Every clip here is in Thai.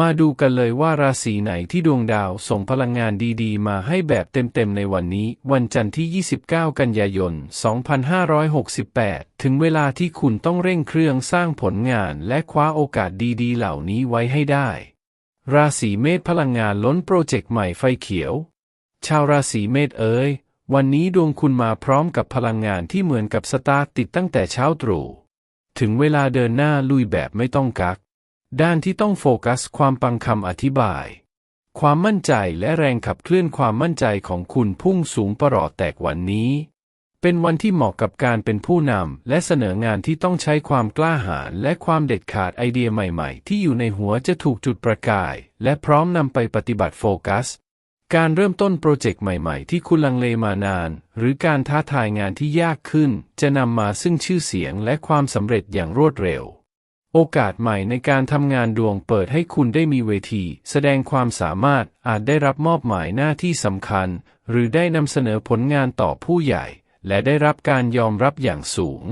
มาดูกันเลยว่าราศีไหนที่ดวงดาวส่งพลังงานดีๆ มาให้แบบเต็มๆในวันนี้ วันจันทร์ที่ 29 กันยายน 2568 ถึงเวลาที่คุณต้องเร่งเครื่องสร้างผลงานและคว้าโอกาสดีๆ เหล่านี้ไว้ให้ได้ ราศีเมษพลังงานล้นโปรเจกต์ใหม่ไฟเขียว ชาวราศีเมษเอ๋ยวันนี้ดวงคุณมาพร้อมกับพลังงานที่เหมือนกับสตาร์ติดตั้งแต่เช้าตรู่ถึงเวลาเดินหน้าลุยแบบไม่ต้องกัก ด้านที่ต้องโฟกัสความปังคำอธิบาย ความมั่นใจและแรงขับเคลื่อนความมั่นใจของคุณพุ่งสูงประหลอดแตกวันนี้ เป็นวันที่เหมาะกับการเป็นผู้นำและเสนองานที่ต้องใช้ความกล้าหาญและความเด็ดขาดไอเดียใหม่ๆ ที่อยู่ในหัวจะถูกจุดประกาย และพร้อมนำไปปฏิบัติโฟกัส การเริ่มต้นโปรเจกต์ใหม่ๆ ที่คุณลังเลมานาน หรือการท้าทายงานที่ยากขึ้น จะนำมาซึ่งชื่อเสียงและความสำเร็จอย่างรวดเร็ว โอกาสใหม่ในการทำงานดวงเปิดให้คุณได้มีเวที แสดงความสามารถอาจได้รับมอบหมายหน้าที่สำคัญ หรือได้นำเสนอผลงานต่อผู้ใหญ่ และได้รับการยอมรับอย่างสูง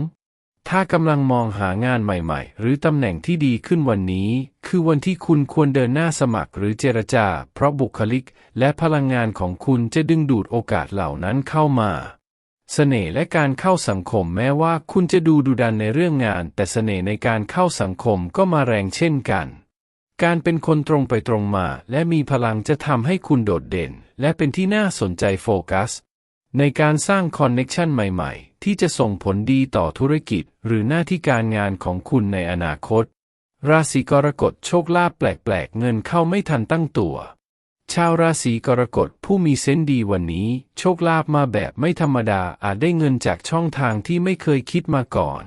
ถ้ากำลังมองหางานใหม่ ๆ หรือตำแหน่งที่ดีขึ้นวันนี้ คือวันที่คุณควรเดินหน้าสมัครหรือเจรจา เพราะบุคลิก และพลังงานของคุณจะดึงดูดโอกาสเหล่านั้นเข้ามา เสน่ห์และการเข้าสังคมแม้ว่าคุณจะดูดุดันในเรื่องงาน แต่เสน่ห์ในการเข้าสังคมก็มาแรงเช่นกัน การเป็นคนตรงไปตรงมา และมีพลังจะทำให้คุณโดดเด่น และเป็นที่น่าสนใจโฟกัส ในการสร้างคอนเน็กชันใหม่ๆ ที่จะส่งผลดีต่อธุรกิจ หรือหน้าที่การงานของคุณในอนาคต ราศีกรกฎโชคลาภแปลกๆ เงินเข้าไม่ทันตั้งตัว ชาวราศีกรกฎผู้มีเซนดีวันนี้ โชคลาภมาแบบไม่ธรรมดาอาจได้เงินจากช่องทางที่ไม่เคยคิดมาก่อน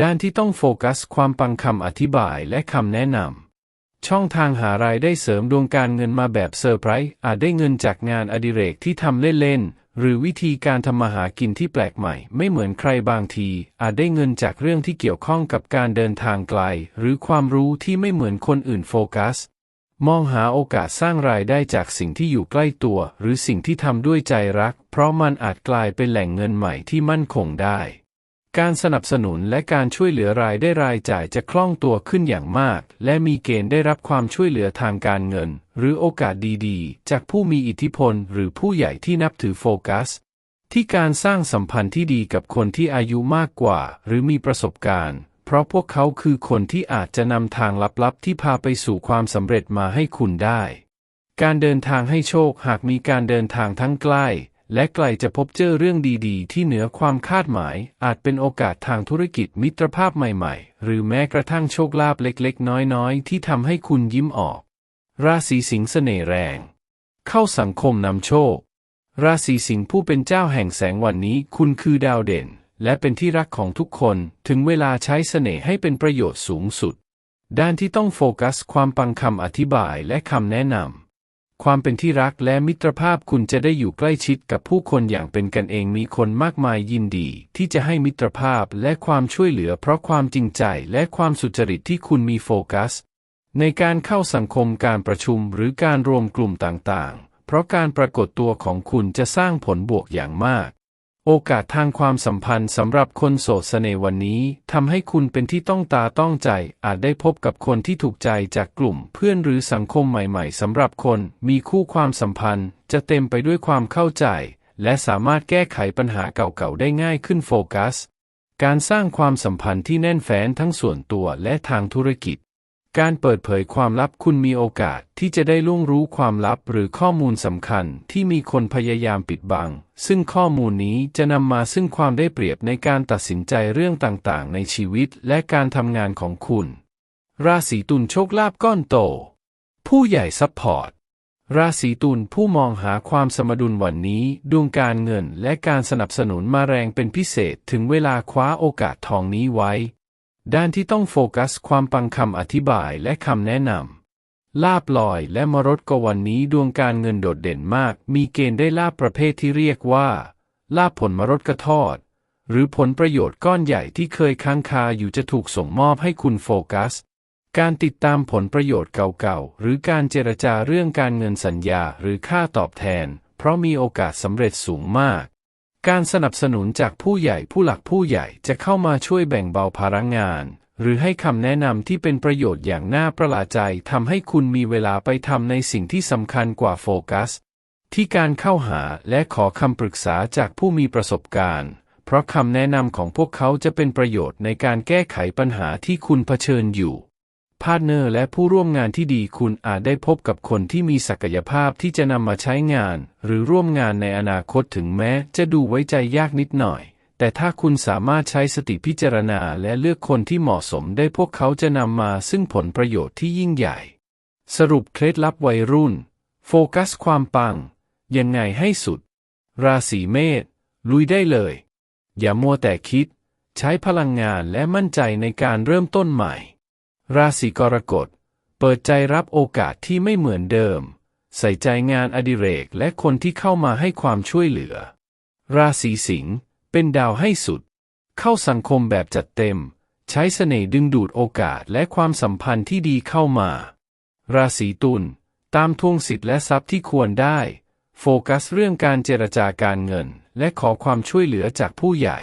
ด้านที่ต้องโฟกัสความปังคำอธิบายและคำแนะนำช่องทางหารายได้เสริมดวงการเงินมาแบบเซอร์ไพรส์อาจได้เงินจากงานอดิเรกที่ทำเล่นๆหรือวิธีการทำมาหากินที่แปลกใหม่ ไม่เหมือนใครบางที อาจได้เงินจากเรื่องที่เกี่ยวข้องกับการเดินทางไกล หรือความรู้ที่ไม่เหมือนคนอื่นโฟกัส มองหาโอกาสสร้างรายได้จากสิ่งที่อยู่ใกล้ตัว หรือสิ่งที่ทำด้วยใจรัก เพราะมันอาจกลายเป็นแหล่งเงินใหม่ที่มั่นคงได้ การสนับสนุนและการช่วยเหลือรายได้รายจ่ายจะคล่องตัวขึ้นอย่างมาก และมีเกณฑ์ได้รับความช่วยเหลือทางการเงิน หรือโอกาสดีๆ จากผู้มีอิทธิพล หรือผู้ใหญ่ที่นับถือโฟกัส ที่การสร้างสัมพันธ์ที่ดีกับคนที่อายุมากกว่า หรือมีประสบการณ์ เพราะพวกเขาคือคนที่อาจจะนำทางลับๆที่พาไปสู่ความสำเร็จมาให้คุณได้ การเดินทางให้โชคหากมีการเดินทางทั้งใกล้ และไกลจะพบเจอเรื่องดีๆ ที่เหนือความคาดหมาย อาจเป็นโอกาสทางธุรกิจมิตรภาพใหม่ๆ หรือแม้กระทั่งโชคลาภเล็กๆ น้อยๆ ที่ทำให้คุณยิ้มออก ราศีสิงห์เสน่ห์แรง เข้าสังคมนำโชค ราศีสิงห์ผู้เป็นเจ้าแห่งแสงวันนี้คุณคือดาวเด่น และเป็นที่รักของทุกคนถึงเวลาใช้เสน่ห์ให้เป็นประโยชน์สูงสุด ด้านที่ต้องโฟกัสความปังคำอธิบายและคำแนะนำความเป็นที่รักและมิตรภาพคุณจะได้อยู่ใกล้ชิดกับผู้คนอย่างเป็นกันเองมีคนมากมายยินดี ที่จะให้มิตรภาพและความช่วยเหลือ เพราะความจริงใจและความสุจริตที่คุณมีโฟกัส ในการเข้าสังคมการประชุมหรือการรวมกลุ่มต่างๆ เพราะการปรากฏตัวของคุณจะสร้างผลบวกอย่างมาก โอกาสทางความสัมพันธ์สำหรับคนโสดเสน่ห์วันนี้ทำให้คุณเป็นที่ต้องตาต้องใจ อาจได้พบกับคนที่ถูกใจจากกลุ่มเพื่อนหรือสังคมใหม่ๆสำหรับคนมีคู่ความสัมพันธ์ จะเต็มไปด้วยความเข้าใจ และสามารถแก้ไขปัญหาเก่าๆได้ง่ายขึ้นโฟกัส การสร้างความสัมพันธ์ที่แน่นแฟ้นทั้งส่วนตัวและทางธุรกิจ การเปิดเผยความลับคุณมีโอกาสที่จะได้ล่วงรู้ความลับหรือข้อมูลสำคัญที่มีคนพยายามปิดบัง ซึ่งข้อมูลนี้จะนำมาซึ่งความได้เปรียบในการตัดสินใจเรื่องต่างๆ ในชีวิตและการทำงานของคุณ ราศีตุลโชคลาภก้อนโต ผู้ใหญ่ซัพพอร์ต ราศีตุลผู้มองหาความสมดุลวันนี้ดวงการเงินและการสนับสนุนมาแรงเป็นพิเศษถึงเวลาคว้าโอกาสทองนี้ไว้ ด้านที่ต้องโฟกัสความปังคำอธิบายและคำแนะนำ ลาบลอยและมรดกวันนี้ดวงการเงินโดดเด่นมาก มีเกณฑ์ได้ลาบประเภทที่เรียกว่า ลาบผลมรดกทอด หรือผลประโยชน์ก้อนใหญ่ที่เคยค้างคาอยู่จะถูกส่งมอบให้คุณโฟกัส การติดตามผลประโยชน์เก่าๆ หรือการเจรจาเรื่องการเงินสัญญาหรือค่าตอบแทน เพราะมีโอกาสสำเร็จสูงมาก การสนับสนุนจากผู้ใหญ่ผู้หลักผู้ใหญ่จะเข้ามาช่วยแบ่งเบาภาระงาน หรือให้คำแนะนำที่เป็นประโยชน์อย่างน่าประหลาดใจทำให้คุณมีเวลาไปทำในสิ่งที่สำคัญกว่าโฟกัส ที่การเข้าหาและขอคำปรึกษาจากผู้มีประสบการณ์ เพราะคำแนะนำของพวกเขาจะเป็นประโยชน์ในการแก้ไขปัญหาที่คุณเผชิญอยู่ พาร์ทเนอร์และผู้ร่วมงานที่ดีคุณอาจได้พบกับคนที่มีศักยภาพที่จะนำมาใช้งาน หรือร่วมงานในอนาคตถึงแม้จะดูไว้ใจยากนิดหน่อย แต่ถ้าคุณสามารถใช้สติพิจารณาและเลือกคนที่เหมาะสมได้พวกเขาจะนำมาซึ่งผลประโยชน์ที่ยิ่งใหญ่ สรุปเคล็ดลับวัยรุ่น โฟกัสความปัง ยังไงให้สุด ราศีเมษลุยได้เลย อย่ามัวแต่คิด ใช้พลังงานและมั่นใจในการเริ่มต้นใหม่ ราศีกรกฎ เปิดใจรับโอกาสที่ไม่เหมือนเดิม ใส่ใจงานอดิเรกและคนที่เข้ามาให้ความช่วยเหลือ ราศีสิงห์เป็นดาวให้สุด เข้าสังคมแบบจัดเต็ม ใช้เสน่ห์ดึงดูดโอกาสและความสัมพันธ์ที่ดีเข้ามา ราศีตุลตามทวงสิทธิ์และทรัพย์ที่ควรได้ โฟกัสเรื่องการเจรจาการเงิน และขอความช่วยเหลือจากผู้ใหญ่